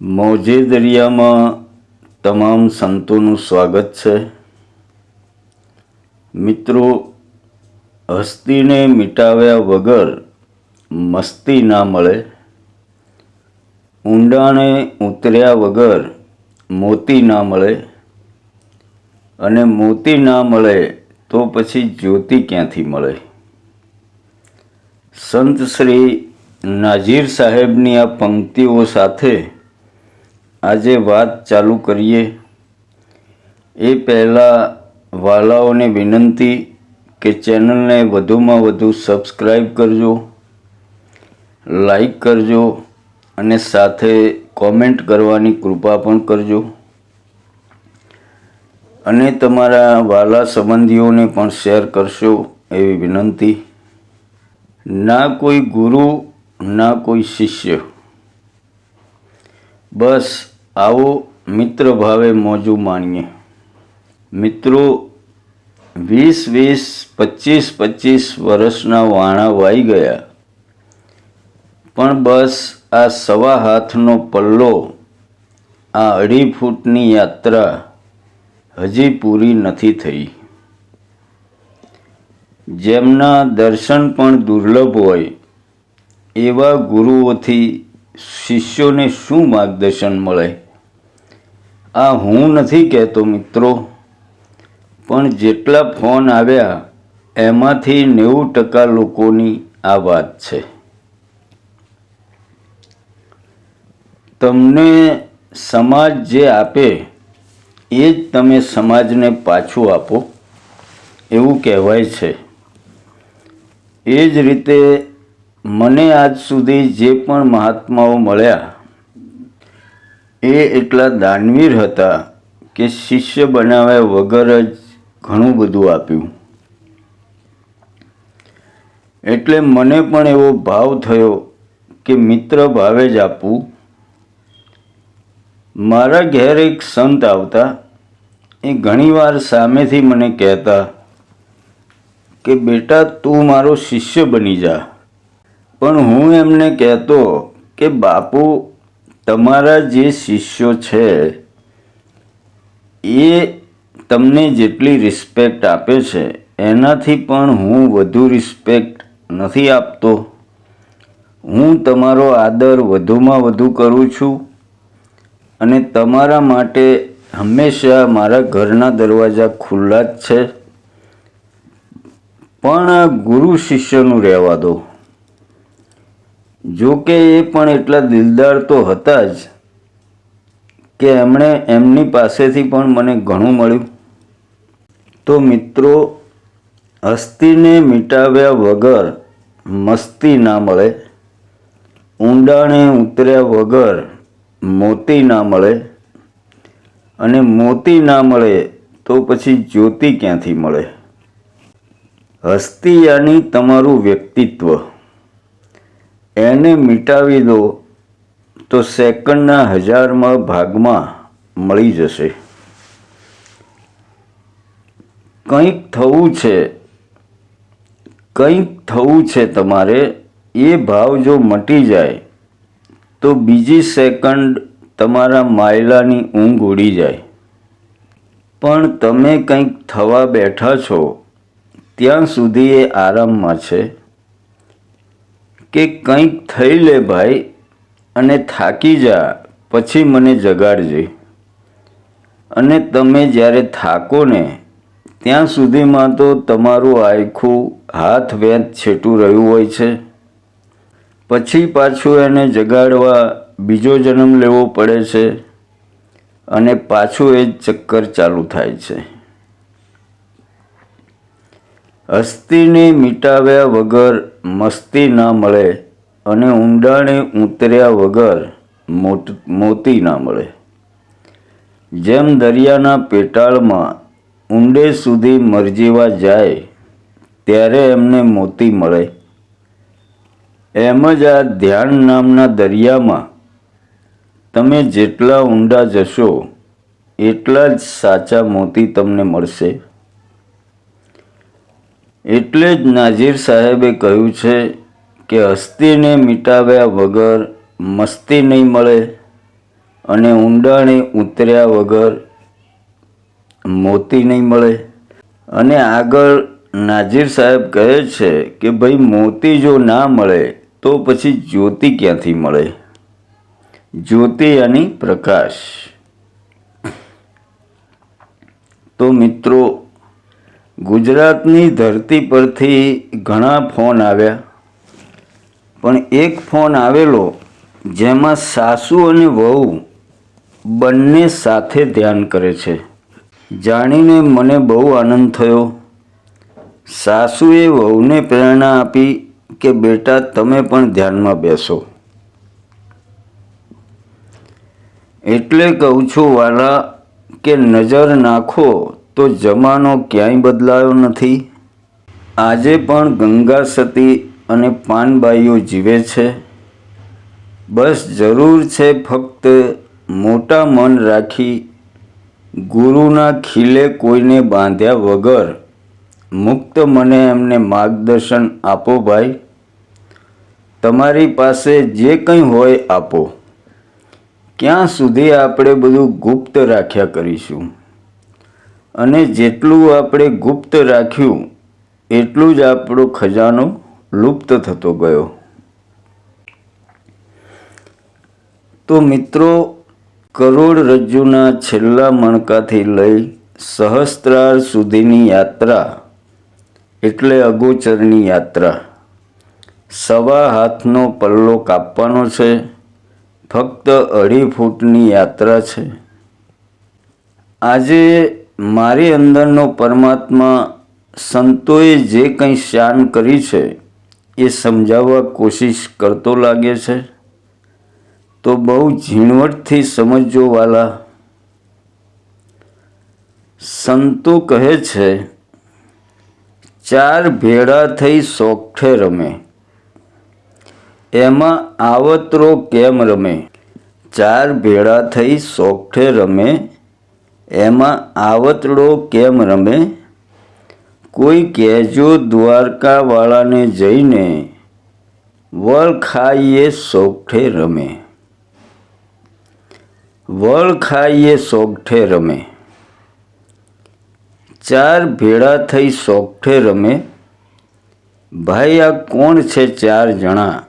મોજે દરિયામાં તમામ સંતોનું સ્વાગત છે. મિત્રો, હસ્તીને મિટાવ્યા વગર મસ્તી ના મળે. ઊંડાણે ઉતર્યા વગર મોતી ના મળે. અને મોતી ના મળે તો પછી જ્યોતિ ક્યાંથી મળે? સંત શ્રી નાઝીર સાહેબની આ પંક્તિઓ સાથે આજે વાત ચાલુ કરીએ. એ પહેલાં વાલાઓને વિનંતી કે ચેનલને વધુમાં વધુ સબસ્ક્રાઈબ કરજો લાઈક કરજો અને સાથે કોમેન્ટ કરવાની કૃપા પણ કરજો. અને તમારા વાલા સંબંધીઓને પણ શેર કરશો એવી વિનંતી. ના કોઈ ગુરુ, ના કોઈ શિષ્ય. બસ આવો મિત્ર ભાવે મોજું માણીએ. મિત્રો, વીસ વીસ, પચીસ પચીસ વર્ષના વાણા વાઈ ગયા. પણ બસ આ સવા હાથનો પલ્લો, આ અઢી ફૂટની યાત્રા હજી પૂરી નથી થઈ. જેમના દર્શન પણ દુર્લભ હોય, એવા ગુરુઓથી શિષ્યોને શું માર્ગદર્શન મળે? આ હું નથી કહેતો મિત્રો, પણ જેટલા ફોન આવ્યા, એમાંથી નેવું ટકા લોકોની આ વાત છે. તમને સમાજ જે આપે, એ જ તમે સમાજને પાછું આપો, એવું કહેવાય છે. એ જ રીતે મને આજ સુધી જે પણ મહાત્માઓ મળ્યા એ એટલા દાનવીર હતા કે શિષ્ય બનાવ્યા વગર જ ઘણું બધું આપ્યું. એટલે મને પણ એવો ભાવ થયો કે મિત્ર ભાવે જ આપવું મારા ઘેર એક સંત આવતા, એ ઘણીવાર સામેથી મને કહેતા કે, બેટા, તું મારો શિષ્ય બની જા. પણ હું એમને કહેતો કે, બાપુ તમારા જે શિષ્યો છે, એ તમને જેટલી રિસ્પેક્ટ આપે છે, એનાથી પણ હું વધુ રિસ્પેક્ટ નથી આપતો. હું તમારો આદર વધુમાં વધુ કરું છું અને તમારા માટે હંમેશા મારા ઘરના દરવાજા ખુલ્લા જ છે. પણ ગુરુ શિષ્યનું રહેવા દો. જો કે એ પણ એટલા દિલદાર તો હતા જ કે એમણે એમની પાસેથી પણ મને ઘણું મળ્યું. તો મિત્રો હસ્તીને મિટાવ્યા વગર મસ્તી ના મળે. ઊંડાણે ઉતર્યા વગર મોતી ના મળે. અને મોતી ના મળે તો પછી જ્યોતિ ક્યાંથી મળે? હસ્તી યાની તમારું વ્યક્તિત્વ. એને મિટાવી દો, તો સેકન્ડના હજારમાં ભાગમાં મળી જશે. કંઈક થવું છે. કંઈક થવું છે તમારે. એ ભાવ જો મટી જાય, તો બીજી સેકન્ડ તમારા માયલાની ઊંઘ ઉડી જાય. પણ તમે કંઈક થવા બેઠા છો, ત્યાં સુધી એ આરામમાં છે. કે કંઈક થઈ લે ભાઈ અને થાકી જા, પછી મને જગાડજે. અને તમે જ્યારે થાકો ને, ત્યાં સુધીમાં તો તમારું આખું હાથ વેંત છેટું રહ્યું હોય છે. પછી પાછું એને જગાડવા બીજો જન્મ લેવો પડે છે અને પાછું એ જ ચક્કર ચાલુ થાય છે. હસ્તીને મિટાવ્યા વગર મસ્તી ના મળે અને ઊંડાણે ઉતર્યા વગર મોટ, મોતી ના મળે. જેમ દરિયાના પેટાળમાં ઊંડે સુધી મરજીવા જાય, ત્યારે એમને મોતી મળે. એમ જ આ ધ્યાન નામના દરિયામાં તમે જેટલા ઊંડા જશો, એટલા જ સાચા મોતી તમને મળશે. એટલે જ નાઝીર સાહેબે કહ્યું છે કે હસ્તીને મિટાવ્યા વગર મસ્તી નહીં મળે અને ઊંડાણે ઉતર્યા વગર મોતી નહીં મળે. અને આગળ નાજીર સાહેબ કહે છે કે ભાઈ મોતી જો ના મળે તો પછી જ્યોતિ ક્યાંથી મળે? જ્યોતિ યાની પ્રકાશ. તો મિત્રો ગુજરાતની ધરતી પરથી ઘણા ફોન આવ્યા. પણ એક ફોન આવેલો જેમાં સાસુ અને વહુ બંને સાથે ધ્યાન કરે છે. જાણીને મને બહુ આનંદ થયો. સાસુએ વહુને પ્રેરણા આપી કે, બેટા, તમે પણ ધ્યાનમાં બેસો. એટલે કહું છું વાલા કે, નજર નાખો તો જમાનો ક્યાંય બદલાયો નથી? આજે પણ ગંગા સતી અને પાનબાઈઓ જીવે છે. બસ જરૂર છે ફક્ત મોટા મન રાખી ગુરુના ખીલે કોઈને બાંધ્યા વગર. મુક્ત મને એમને માર્ગદર્શન આપો ભાઈ. તમારી પાસે જે કંઈ હોય આપો. ક્યાં સુધી આપણે બધું ગુપ્ત રાખ્યા કરીશું? અને જેટલું આપણે ગુપ્ત રાખ્યું, એટલું જ આપણો ખજાનો લુપ્ત થતો ગયો. તો મિત્રો કરોડરજ્જુના છેલ્લા મણકાથી લઈ સહસ્ત્રાર સુધીની યાત્રા, એટલે અગોચરની યાત્રા. સવા હાથનો પલ્લો કાપવાનો છે, ફક્ત અઢી ફૂટની યાત્રા છે. આજે મારી અંદરનો પરમાત્મા સંતોએ જે કંઈ શાન કરી છે, એ સમજાવવા કોશિશ કરતો લાગે છે. તો બહુ ઝીણવટથી સમજજો વાલા સંતો કહે છે, ચાર ભેળા થઈ સોખે રમે. એમાં આવતરો કેમ રમે? ચાર ભેળા થઈ સોખે રમે એમાં આવતડો કેમ રમે? કોઈ કહેજો દ્વારકાવાળાને જઈને વળખાઈએ સોગઠે રમે. વળ ખાઈએ સોગઠે રમે. ચાર ભેળા થઈ સોગઠે રમે. ભાઈ, આ કોણ છે ચાર જણા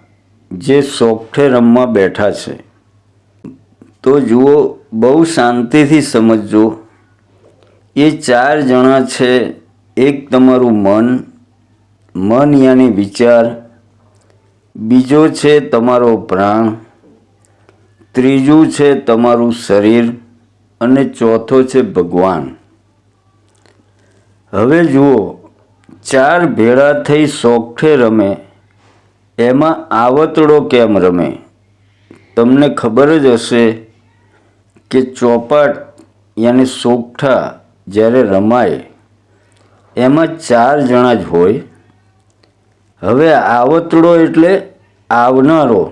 જે સોગઠે રમવા બેઠા છે? તો જુઓ બહુ શાંતિથી સમજજો. એ ચાર જણા છે, એક તમારું મન મન યાની વિચાર, બીજો છે તમારો પ્રાણ, ત્રીજું છે તમારું શરીર, અને ચોથો છે ભગવાન. હવે જુઓ, ચાર ભેળા થઈ સોખે રમે, એમાં આવતડો કેમ રમે? તમને ખબર જ હશે કે ચોપાટ યાને સોગઠા જ્યારે રમાય, એમાં ચાર જણા જ હોય. હવે આવતડો એટલે આવનારો,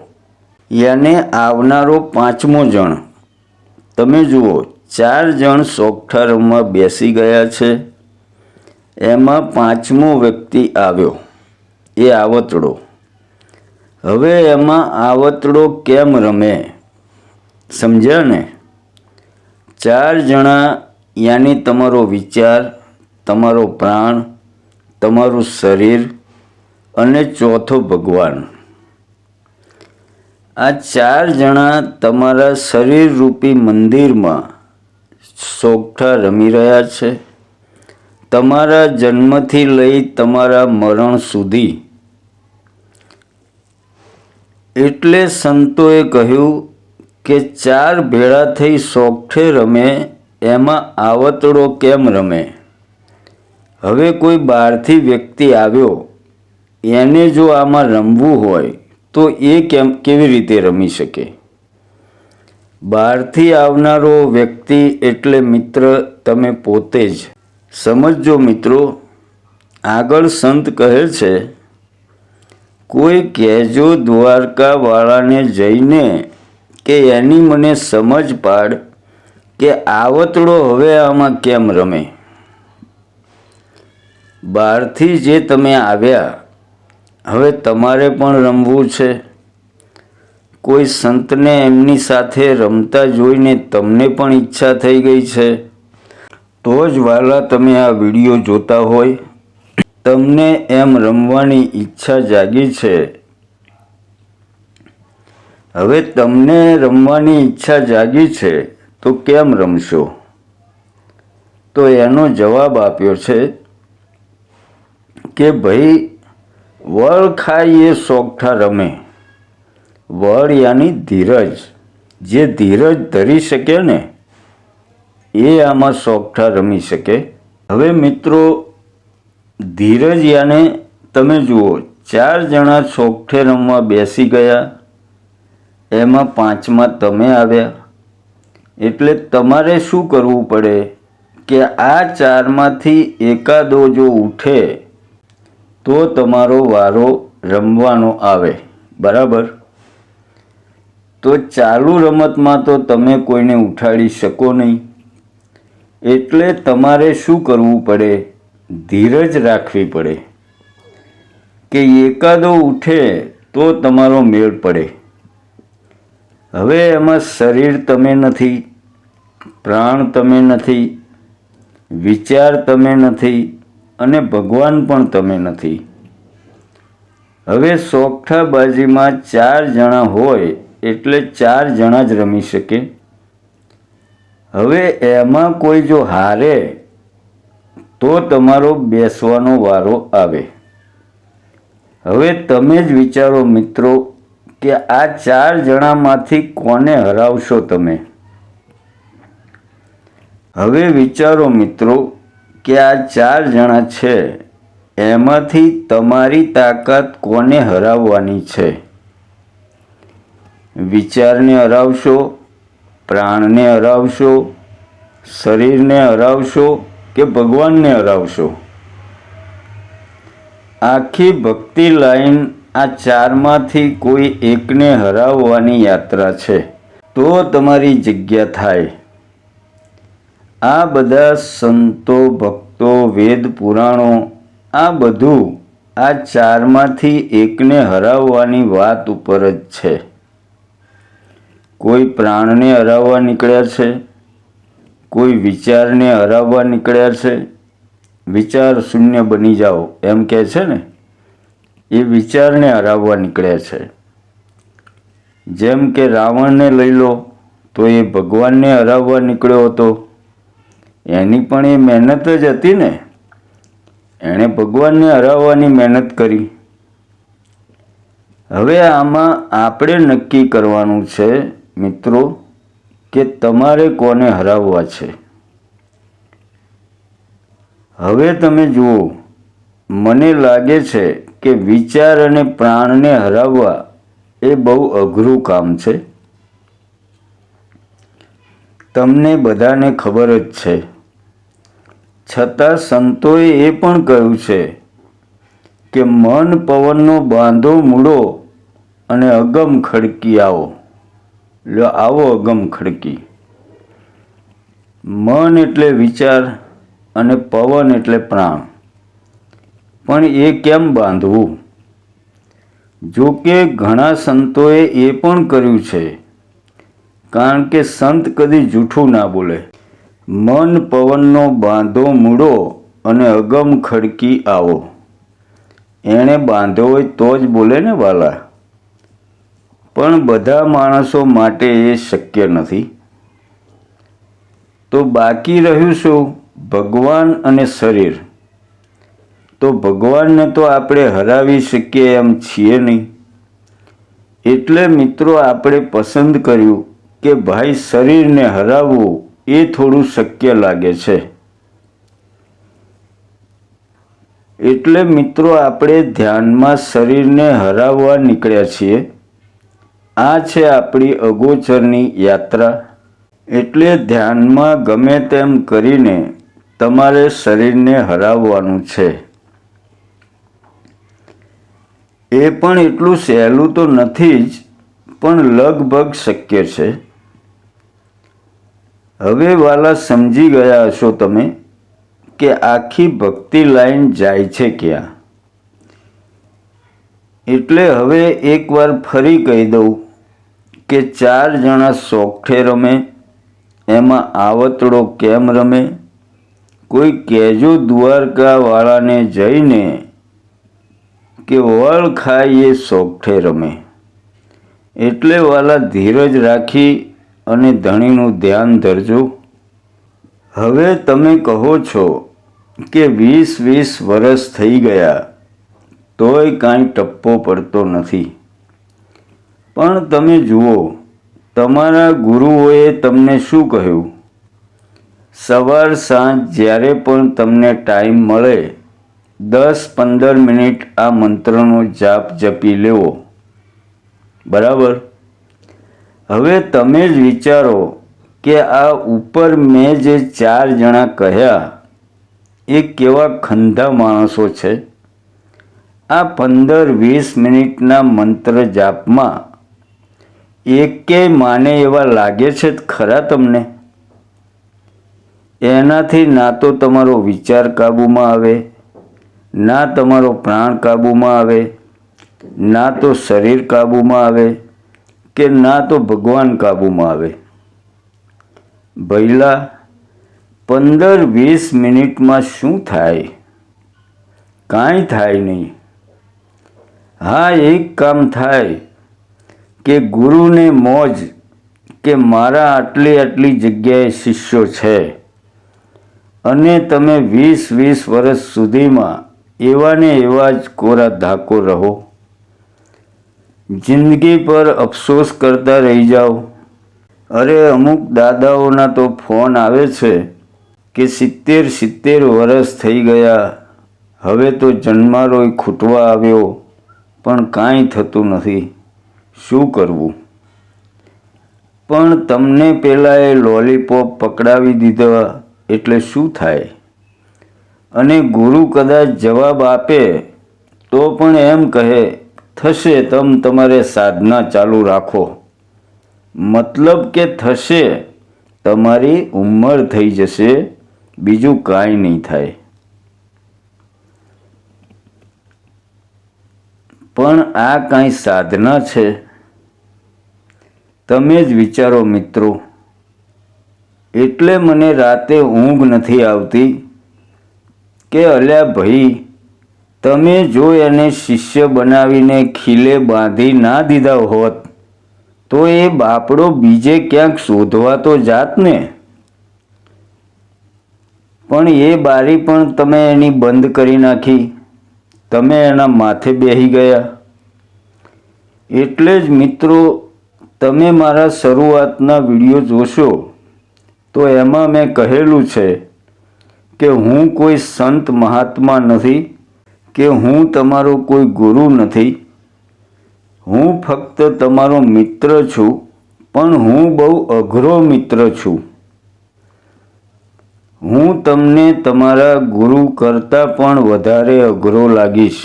યાને આવનારો પાંચમો જણ. તમે જુઓ, ચાર જણ સોગઠા રમવા બેસી ગયા છે. એમાં પાંચમો વ્યક્તિ આવ્યો, એ આવતડો હવે એમાં આવતડો કેમ રમે? સમજ્યા ને? ચાર જણા યાની તમારો વિચાર, તમારો પ્રાણ, તમારું શરીર અને ચોથો ભગવાન. આ ચાર જણા તમારા શરીર રૂપી મંદિરમાં સોગઠા રમી રહ્યા છે. તમારા જન્મથી લઈ તમારા મરણ સુધી. એટલે સંતોએ કહ્યું કે ચાર ભેળા થઈ સોગઠે રમે, એમાં આવતડો કેમ રમે? હવે કોઈ બહારથી વ્યક્તિ આવ્યો, એને જો આમાં રમવું હોય, તો એ કેમ, કેવી રીતે રમી શકે? બહારથી આવનારો વ્યક્તિ એટલે મિત્ર તમે પોતે જ. સમજજો મિત્રો, આગળ સંત કહે છે, કોઈ કહેજો દ્વારકાવાળાને જઈને કે એની મને સમજ પાડ કે આવતડો હવે આમાં કેમ રમે. બહારથી જે તમે આવ્યા, હવે તમારે પણ રમવું છે. કોઈ સંતને એમની સાથે રમતા જોઈને તમને પણ ઈચ્છા થઈ ગઈ છે. તો જ વાલા તમે આ વીડિયો જોતા હોય. તમને એમ રમવાની ઈચ્છા જાગી છે. હવે તમને રમવાની ઈચ્છા જાગી છે, તો કેમ રમશો? તો એનો જવાબ આપ્યો છે કે ભાઈ વળ ખાઈ એ સોગઠા રમે. વળ યાની ધીરજ, જે ધીરજ ધરી શકે ને, એ આમાં સોગઠા રમી શકે. હવે મિત્રો, ધીરજ યાને તમે જુઓ, ચાર જણા સોગઠે રમવા બેસી ગયા. એમાં પાંચમાં તમે આવ્યા. એટલે તમારે શું કરવું પડે? કે આ ચારમાંથી એકાદો જો ઉઠે, તો તમારો વારો રમવાનો આવે. બરાબર? તો ચાલુ રમતમાં તો તમે કોઈને ઉઠાડી શકો નહીં. એટલે તમારે શું કરવું પડે? ધીરજ રાખવી પડે. કે એકાદો ઉઠે તો તમારો મેળ પડે. હવે એમાં શરીર તમે નથી, પ્રાણ તમે નથી, વિચાર તમે નથી અને ભગવાન પણ તમે નથી. હવે સોગઠાબાજીમાં ચાર જણા હોય એટલે ચાર જણા જ રમી શકે. હવે એમાં કોઈ જો હારે તો તમારો બેસવાનો વારો આવે. હવે તમે જ વિચારો મિત્રો કે આ ચાર જણામાંથી કોને હરાવશો તમે? હવે વિચારો મિત્રો કે આ ચાર જણા છે, એમાંથી તમારી તાકાત કોને હરાવવાની છે? વિચારને હરાવશો, પ્રાણને હરાવશો, શરીરને હરાવશો કે ભગવાનને હરાવશો? આખી ભક્તિ લાઈન આ ચારમાંથી કોઈ એકને હરાવવાની યાત્રા છે. તો તમારી જગ્યા થાય. આ બધા સંતો, ભક્તો, વેદ, પુરાણો, આ બધું આ ચારમાંથી એકને હરાવવાની વાત ઉપર જ છે. કોઈ પ્રાણને હરાવવા નીકળ્યા છે. કોઈ વિચારને હરાવવા નીકળ્યા છે. વિચાર શૂન્ય બની જાઓ, એમ કહે છે ને? એ વિચારને હરાવવા નીકળ્યા છે. જેમ કે રાવણને લઈ લો, તો એ ભગવાનને હરાવવા નીકળ્યો હતો. એની પણ એ મહેનત જ હતી ને. એણે ભગવાનને હરાવવાની મહેનત કરી. હવે આમાં આપણે નક્કી કરવાનું છે, મિત્રો, કે તમારે કોને હરાવવા છે? હવે તમે જુઓ, મને લાગે છે કે વિચાર અને પ્રાણને હરાવવા એ બહુ અઘરું કામ છે? તમને બધાને ખબર જ છે. છતાં સંતોએ એ પણ કહ્યું છે કે મન પવનનો બાંધો મૂળો અને અગમ ખડકી આવો. લો, આવો અગમ ખડકી. મન એટલે વિચાર અને પવન એટલે પ્રાણ. પણ એ કેમ બાંધવું? જો કે ઘણા સંતોએ એ પણ કર્યું છે. કારણ કે સંત કદી જૂઠું ના બોલે. મન પવનનો બાંધો મૂળો અને અગમ ખડકી આવો. એણે બાંધ્યો હોય તો જ બોલે ને વાલા. પણ બધા માણસો માટે એ શક્ય નથી. તો બાકી રહ્યું શું? ભગવાન અને શરીર. તો ભગવાનને તો આપણે હરાવી શકીએ એમ છીએ નહીં. એટલે મિત્રો આપણે પસંદ કર્યું કે ભાઈ શરીરને હરાવવું એ થોડું શક્ય લાગે છે. એટલે મિત્રો આપણે ધ્યાનમાં શરીરને હરાવવા નીકળ્યા છીએ. આ છે આપણી અગોચરની યાત્રા. એટલે ધ્યાનમાં ગમે તેમ કરીને તમારે શરીરને હરાવવાનું છે. એ પણ એટલું સહેલું તો નથી જ, પણ લગભગ શક્ય છે. હવે વાલા સમજી ગયા હશો તમે કે આખી ભક્તિ લાઈન જાય છે ક્યાં? એટલે હવે એકવાર ફરી કહી દઉં કે ચાર જણા સોખે રમે, એમાં આવતડો કેમ રમે? કોઈ કેજો દ્વારકાવાળાને જઈને કે વળ ખાઈ એ સોગઠે રમે. એટલે વાલા ધીરજ રાખી અને ધણીનું ધ્યાન ધરજો. હવે તમે કહો છો કે વીસ વીસ વર્ષ થઈ ગયા, તોય કાંઈ ટપ્પો પડતો નથી. પણ તમે જુઓ, તમારા ગુરુઓએ તમને શું કહ્યું? સવાર સાંજ જ્યારે પણ તમને ટાઈમ મળે દસ પંદર મિનિટ આ મંત્રનો જાપ જપી લેવો. બરાબર? હવે તમે જ વિચારો કે આ ઉપર મેં જે ચાર જણા કહ્યા, એ કેવા ખંધા માણસો છે? આ પંદર વીસ મિનિટના મંત્ર જાપમાં એકે માને એવા લાગે છે જ ખરા તમને? એનાથી ના તો તમારો વિચાર કાબૂમાં આવે. ના તમારો પ્રાણ કાબૂમાં આવે, ના તો શરીર કાબૂમાં આવે કે ના તો ભગવાન કાબૂમાં આવે. ભૈલા પંદર વીસ મિનિટમાં શું થાય? કાંઈ થાય નહીં. હા, એક કામ થાય કે ગુરુને મોજ કે મારા આટલી આટલી જગ્યાએ શિષ્યો છે. અને તમે વીસ વીસ વર્ષ સુધીમાં એવા ને એવા જ કોરા ધાકો રહો. જિંદગી પર અફસોસ કરતા રહી જાઓ. અરે અમુક દાદાઓના તો ફોન આવે છે કે સિત્તેર સિત્તેર વર્ષ થઈ ગયા. હવે તો જન્મારોય ખૂટવા આવ્યો, પણ કાંઈ થતું નથી. શું કરવું? પણ તમને પહેલાં એ લોલીપોપ પકડાવી દીધા, એટલે શું થાય? અને ગુરુ કદાચ જવાબ આપે, તો પણ એમ કહે, થશે, તમ તમારે સાધના ચાલુ રાખો. મતલબ કે થશે, તમારી ઉંમર થઈ જશે, બીજું કાંઈ નહીં થાય. પણ આ કાંઈ સાધના છે? તમે જ વિચારો મિત્રો. એટલે મને રાતે ઊંઘ નથી આવતી. કે અલ્યા ભાઈ, તમે જો એને શિષ્ય બનાવીને ખીલે બાંધી ના દીધા હોત, તો એ બાપડો બીજે ક્યાંક શોધવા તો જાત ને. પણ એ બારી પણ તમે એની બંધ કરી નાખી, તમે એના માથે બેહી ગયા. એટલે જ મિત્રો, તમે મારા શરૂઆતના વીડિયો જોશો, તો એમાં મેં કહેલું છે કે હું કોઈ સંત મહાત્મા નથી, કે હું તમારો કોઈ ગુરુ નથી. હું ફક્ત તમારો મિત્ર છું, પણ હું બહુ અઘરો મિત્ર છું. હું તમને તમારા ગુરુ કરતાં પણ વધારે અઘરો લાગીશ.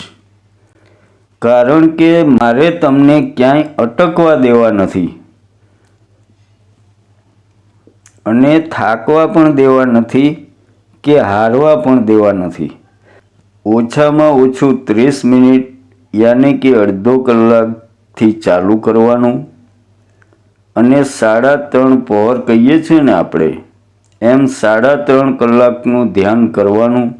કારણ કે મારે તમને ક્યાંય અટકવા દેવા નથી. અને થાકવા પણ દેવા નથી. કે હારવા પણ દેવા નથી. ઓછામાં ઓછું ત્રીસ મિનિટ યાની કે અડધો કલાકથી ચાલુ કરવાનું. અને સાડા ત્રણ પહોર કહીએ છીએ ને આપણે, એમ સાડા ત્રણ કલાકનું ધ્યાન કરવાનું.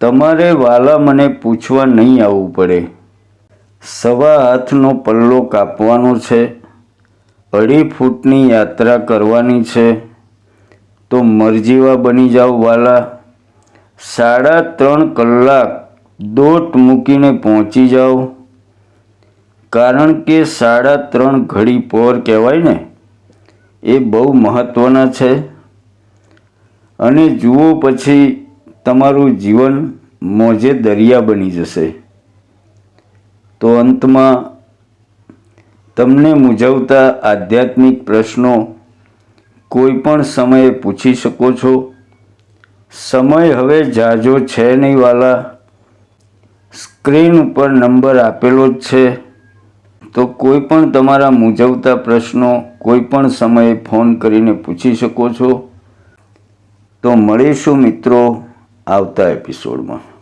તમારે વાલા મને પૂછવા નહીં આવવું પડે. સવા હાથનો પલ્લો કાપવાનો છે. અઢી ફૂટની યાત્રા કરવાની છે. તો મરજીવા બની જાઓ વાલા. સાડા ત્રણ કલાક દોટ મૂકીને પહોંચી જાઓ. કારણ કે સાડા ત્રણ ઘડી પોર કહેવાય ને, એ બહુ મહત્ત્વના છે. અને જુઓ પછી તમારું જીવન મોજે દરિયા બની જશે. તો અંતમાં તમને મૂંઝવતા આધ્યાત્મિક પ્રશ્નો કોઈ પણ સમયે પૂછી શકો છો? સમય હવે જાજો છે નહીં વાલા. સ્ક્રીન ઉપર નંબર આપેલો જ છે. તો કોઈ પણ તમારા મૂંઝવતા પ્રશ્નો કોઈ પણ સમયે ફોન કરીને પૂછી શકો છો. તો મળીશું મિત્રો આવતા એપિસોડમાં.